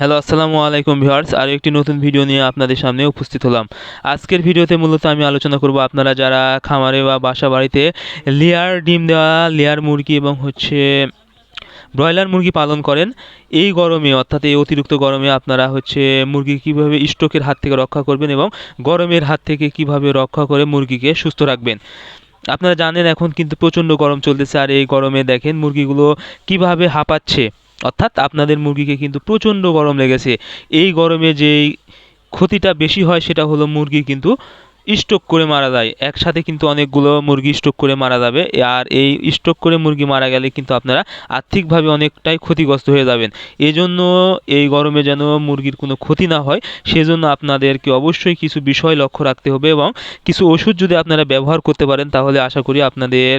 Hello আসসালামু আলাইকুম viewers আর একটি নতুন ভিডিও নিয়ে আপনাদের সামনে উপস্থিত হলাম। আজকের ভিডিওতে মূলত আমি আলোচনা করব আপনারা যারা খামারে বা বাসা বাড়িতে লেয়ার ডিম দেওয়া লেয়ার মুরগি এবং হচ্ছে ব্রয়লার মুরগি পালন করেন, এই গরমে, অর্থাৎ এই অতিরিক্ত গরমে আপনারা হচ্ছে মুরগি কীভাবে স্ট্রোকের হাত থেকে রক্ষা করবেন এবং গরমের হাত থেকে কীভাবে রক্ষা করে মুরগিকে সুস্থ রাখবেন। আপনারা জানেন এখন কিন্তু প্রচণ্ড গরম চলতেছে আর এই গরমে দেখেন মুরগিগুলো কীভাবে হাঁপাচ্ছে। অর্থাৎ আপনাদের মুরগিকে কিন্তু প্রচণ্ড গরম লেগেছে। এই গরমে যেই ক্ষতিটা বেশি হয় সেটা হলো মুরগি কিন্তু স্ট্রোক করে মারা যায়। একসাথে কিন্তু অনেকগুলো মুরগি স্ট্রোক করে মারা যাবে। আর এই স্ট্রোক করে মুরগি মারা গেলে কিন্তু আপনারা আর্থিকভাবে অনেকটাই ক্ষতিগ্রস্ত হয়ে যাবেন। এই জন্য এই গরমে যেন মুরগির কোনো ক্ষতি না হয়, সেজন্য আপনাদেরকে অবশ্যই কিছু বিষয় লক্ষ্য রাখতে হবে এবং কিছু ওষুধ যদি আপনারা ব্যবহার করতে পারেন, তাহলে আশা করি আপনাদের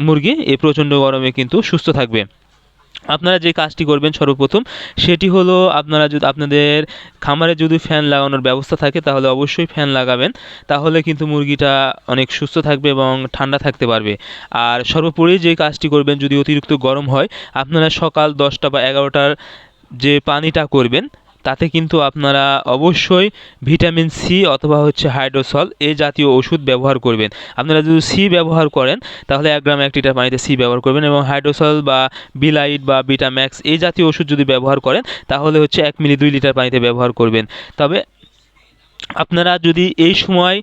মুরগি এই প্রচণ্ড গরমে কিন্তু সুস্থ থাকবে। আপনারা যে কাজটি করবেন সর্বপ্রথম, সেটি হলো আপনারা যদি আপনাদের খামারে যদি ফ্যান লাগানোর ব্যবস্থা থাকে, তাহলে অবশ্যই ফ্যান লাগাবেন। তাহলে কিন্তু মুরগিটা অনেক সুস্থ থাকবে এবং ঠান্ডা থাকতে পারবে। আর সর্বোপরি যে কাজটি করবেন, যদি অতিরিক্ত গরম হয়, আপনারা সকাল দশটা বা এগারোটার যে পানিটা করবেন তাতে কিন্তু আপনারা অবশ্যই ভিটামিন সি অথবা হচ্ছে হাইড্রোসল এই জাতীয় ওষুধ ব্যবহার করবেন। আপনারা যদি সি ব্যবহার করেন, তাহলে এক গ্রাম এক লিটার পানিতে সি ব্যবহার করবেন এবং হাইড্রোসল বা বিলাইট বা বিটাম্যাক্স এই জাতীয় ওষুধ যদি ব্যবহার করেন, তাহলে হচ্ছে এক মিলি দুই লিটার পানিতে ব্যবহার করবেন। তবে আপনারা যদি এই সময়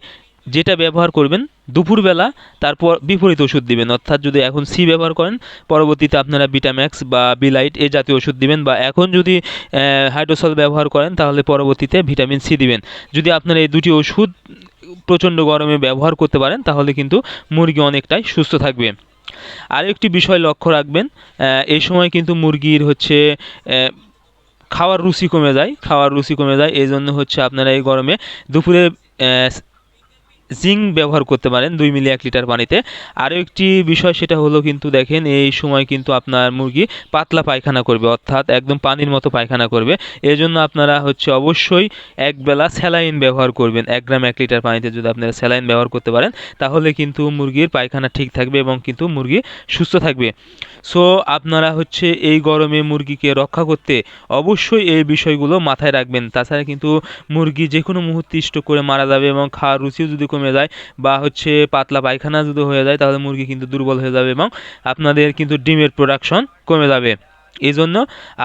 যেটা ব্যবহার করবেন দুপুরবেলা, তারপর বিপরীত ওষুধ দিবেন। অর্থাৎ যদি এখন সি ব্যবহার করেন, পরবর্তীতে আপনারা বিটাম্যাক্স বা বিলাইট এই জাতীয় ওষুধ দিবেন বা এখন যদি হাইড্রোসল ব্যবহার করেন, তাহলে পরবর্তীতে ভিটামিন সি দিবেন। যদি আপনারা এই দুটি ওষুধ প্রচণ্ড গরমে ব্যবহার করতে পারেন, তাহলে কিন্তু মুরগি অনেকটাই সুস্থ থাকবে। আরেকটি বিষয় লক্ষ্য রাখবেন এই সময় কিন্তু মুরগির হচ্ছে খাওয়ার রুচি কমে যায়, খাওয়ার রুচি কমে যায় এই জন্য হচ্ছে আপনারা এই গরমে দুপুরে জিঙ্ক ব্যবহার করতে পারেন দুই মিলি এক লিটার পানিতে। আরও একটি বিষয় সেটা হলো কিন্তু দেখেন, এই সময় কিন্তু আপনার মুরগি পাতলা পায়খানা করবে, অর্থাৎ একদম পানির মতো পায়খানা করবে। এই জন্য আপনারা হচ্ছে অবশ্যই একবেলা স্যালাইন ব্যবহার করবেন। এক গ্রাম এক লিটার পানিতে যদি আপনারা স্যালাইন ব্যবহার করতে পারেন, তাহলে কিন্তু মুরগির পায়খানা ঠিক থাকবে এবং কিন্তু মুরগি সুস্থ থাকবে। সো, আপনারা হচ্ছে এই গরমে মুরগিকে রক্ষা করতে অবশ্যই এই বিষয়গুলো মাথায় রাখবেন। তাছাড়া কিন্তু মুরগি যে কোনো মুহূর্তে স্ট্রোক করে মারা যাবে এবং খাওয়ার রুচিও যদি কমে যায় বা হচ্ছে পাতলা পায়খানা যদি হয়ে যায় তাহলে মুরগি কিন্তু দুর্বল হয়ে যাবে এবং আপনাদের কিন্তু ডিমের প্রোডাকশন কমে যাবে। এই জন্য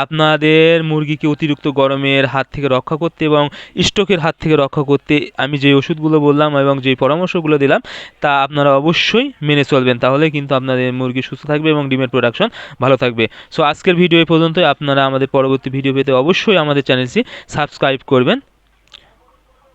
আপনাদের মুরগিকে অতিরিক্ত গরমের হাত থেকে রক্ষা করতে এবং স্ট্রোকের হাত থেকে রক্ষা করতে আমি যে ওষুধগুলো বললাম এবং যে পরামর্শগুলো দিলাম, তা আপনারা অবশ্যই মেনে চলবেন। তাহলে কিন্তু আপনাদের মুরগি সুস্থ থাকবে এবং ডিমের প্রোডাকশন ভালো থাকবে। সো আজকের ভিডিও এই পর্যন্তই। আপনারা আমাদের পরবর্তী ভিডিও পেতে অবশ্যই আমাদের চ্যানেলটি সাবস্ক্রাইব করবেন।